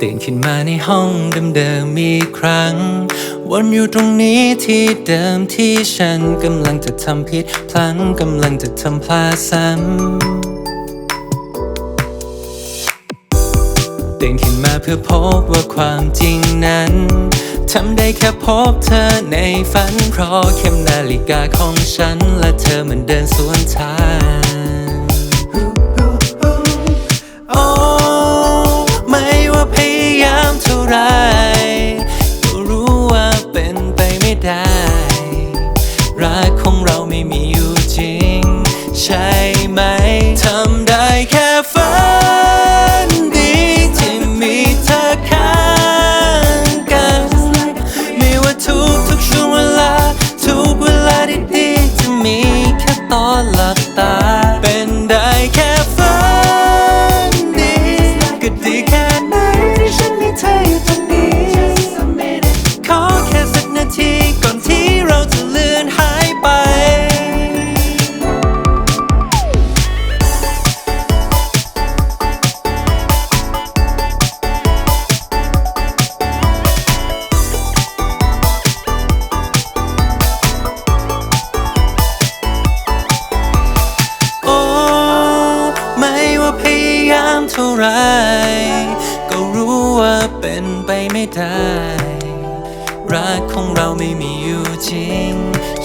ตื่นขึ้นมาในห้องเดิมๆอีกครั้ง วนอยู่ตรงนี้ที่เดิมที่ฉันกำลังจะทำผิดพลั้งกำลังจะทำพลาดซ้ำตื่นขึ้นมาเพื่อพบว่าความจริงนั้นทำได้แค่พบเธอในฝันเพราะเข็มนาฬิกาของฉัน และเธอมันเดินสวนทาง อนหลับตา ยายามเท่าไร ก็รู้ว่าเป็นไปไม่ได้ รักของเราไม่มีอยู่จริง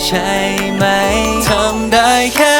ใช่ไหม ทำได้แค่